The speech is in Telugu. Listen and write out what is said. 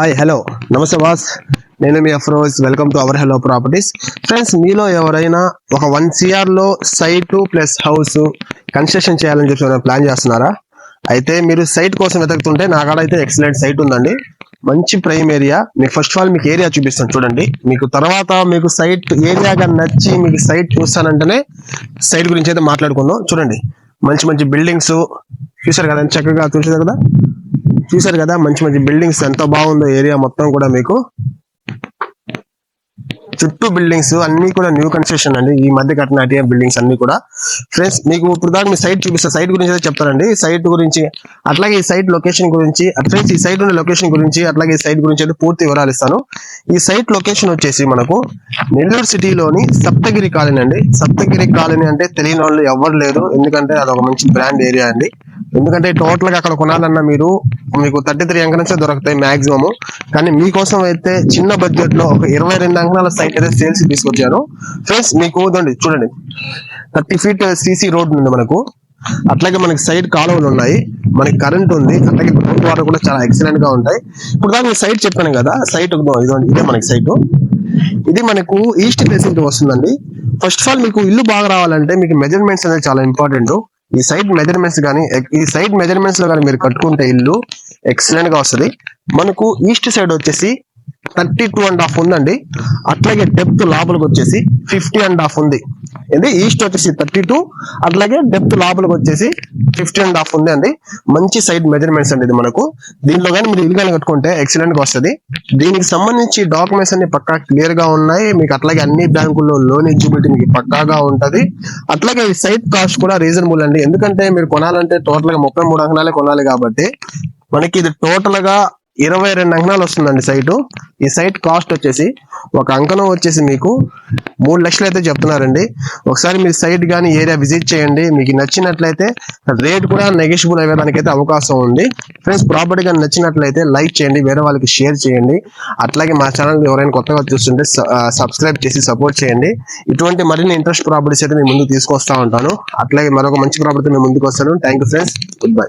Hi hello. నమస్తే బాస్. నేను మీ Afroz. Welcome to our hello properties. Friends మీలో ఎవరైనా ఒక వన్ సిఆర్లో సైటు ప్లస్ హౌస్ కన్స్ట్రక్షన్ చేయాలని చెప్పి ప్లాన్ చేస్తున్నారా? అయితే మీరు సైట్ కోసం వెతుకుతుంటే నా కాడ అయితే ఎక్సలెంట్ సైట్ ఉందండి. మంచి ప్రైమ్ ఏరియా. మీకు ఫస్ట్ ఆఫ్ ఆల్ మీకు ఏరియా చూపిస్తాను చూడండి. మీకు తర్వాత మీకు సైట్ ఏరియాగా నచ్చి మీకు సైట్ చూస్తానంటేనే సైట్ గురించి అయితే మాట్లాడుకుందాం. చూడండి. మంచి మంచి బిల్డింగ్స్. చూసారు కదా చక్కగా చూసారు కదా? చూసారు కదా మంచి మంచి బిల్డింగ్స్ ఎంత బాగుందో ఏరియా మొత్తం కూడా మీకు. చుట్టూ బిల్డింగ్స్ అన్ని కూడా న్యూ కన్స్ట్రక్షన్ అండి. ఈ మధ్య కట్టిన బిల్డింగ్స్ అన్ని కూడా. ఫ్రెండ్స్ మీకు ఇప్పుడు దాకా మీ సైట్ చూపిస్తా సైట్ గురించి అయితే చెప్తారండి. సైట్ గురించి అట్లాగే ఈ సైట్ లొకేషన్ గురించి ఫ్రెండ్స్ ఈ సైట్ ఉన్న లొకేషన్ గురించి అట్లాగే ఈ సైట్ గురించి అయితే పూర్తి వివరాలు ఇస్తాను. ఈ సైట్ లొకేషన్ వచ్చేసి మనకు నెల్లూరు సిటీలోని సప్తగిరి కాలనీ అండి. సప్తగిరి కాలనీ అంటే తెలియని వాళ్ళు ఎవరు లేరు. ఎందుకంటే అది ఒక మంచి బ్రాండ్ ఏరియా అండి. ఎందుకంటే టోటల్గా అక్కడ కొనాలన్నా మీరు మీకు థర్టీ త్రీ అంకణాలే దొరుకుతాయి మాక్సిమం కానీ మీకోసం అయితే చిన్న బడ్జెట్లో ఒక ఇరవై రెండు అంకణాల సైట్ అయితే సేల్స్ తీసుకొచ్చాను ఫ్రెండ్స్ మీకు ఇదండి చూడండి. థర్టీ ఫీట్ సీసీ రోడ్ ఉంది మనకు. అట్లాగే మనకి సైడ్ కాలువలు ఉన్నాయి. మనకి కరెంట్ ఉంది. అట్లాగే గ్రౌండ్ వాటర్ కూడా చాలా ఎక్సలెంట్గా ఉంటాయి. ఇప్పుడు దాకా సైట్ చెప్పాను కదా సైట్ ఇదిగోండి ఇదే మనకి సైట్ ఇది మనకు ఈస్ట్ ఫేసింగ్ వస్తుందండి. ఫస్ట్ ఆఫ్ ఆల్ మీకు ఇల్లు బాగా రావాలంటే మీకు మెజర్మెంట్స్ అనేది చాలా ఇంపార్టెంట్ ఈ సైడ్ మెజర్మెంట్స్ కానీ ఈ సైడ్ మెజర్మెంట్స్లో కానీ మీరు కట్టుకుంటే ఇల్లు ఎక్సలెంట్గా వస్తుంది. మనకు ఈస్ట్ సైడ్ వచ్చేసి థర్టీ టూ అండ్ హాఫ్ ఉందండి. అట్లాగే డెప్త్ లోపలికి వచ్చేసి ఫిఫ్టీ అండ్ హాఫ్ ఉంది. ఇది ఈస్ట్ వచ్చేసి థర్టీ టూ అట్లాగే డెప్త్ లోపలికి వచ్చేసి ఫిఫ్టీ అండ్ హాఫ్ ఉంది అండి. మంచి సైడ్ మెజర్మెంట్స్ అండి ఇది మనకు. దీనిలో కానీ మీరు ఇల్లు కానీ కట్టుకుంటే ఎక్సలెంట్గా వస్తుంది. దీనికి సంబంధించి డాక్యుమెంట్స్ అన్ని పక్కా క్లియర్గా ఉన్నాయి. మీకు అట్లాగే అన్ని బ్యాంకుల్లో లోన్ ఎలిజిబిలిటీ మీకు పక్కాగా ఉంటది. అట్లాగే ఈ సైట్ కాస్ట్ కూడా రీజనబుల్ అండి. ఎందుకంటే మీరు కొనాలంటే టోటల్గా ముప్పై మూడు అంకణాలే కొనాలి కాబట్టి మనకి ఇది టోటల్గా ఇరవై రెండు అంకణాలు వస్తుందండి సైటు. ఈ సైట్ కాస్ట్ వచ్చేసి ఒక అంకణం వచ్చేసి మీకు మూడు లక్షలు అయితే చెప్తున్నారండి. ఒకసారి మీరు సైట్ కానీ ఏరియా విజిట్ చేయండి. మీకు నచ్చినట్లయితే రేట్ కూడా నెగోషియబుల్ అయ్యేదానికైతే అవకాశం ఉంది. ఫ్రెండ్స్ ప్రాపర్టీ కానీ నచ్చినట్లయితే లైక్ చేయండి. వేరే వాళ్ళకి షేర్ చేయండి. అట్లాగే మా ఛానల్ ఎవరైనా కొత్తగా చూస్తుంటే సబ్స్క్రైబ్ చేసి సపోర్ట్ చేయండి. ఇటువంటి మరిన్ని ఇంట్రెస్ట్ ప్రాపర్టీస్ అయితే నేను ముందుకు తీసుకొస్తా ఉంటాను. అట్లాగే మరొక మంచి ప్రాపర్టీ మేము ముందుకు వస్తాను. Thank you friends good bye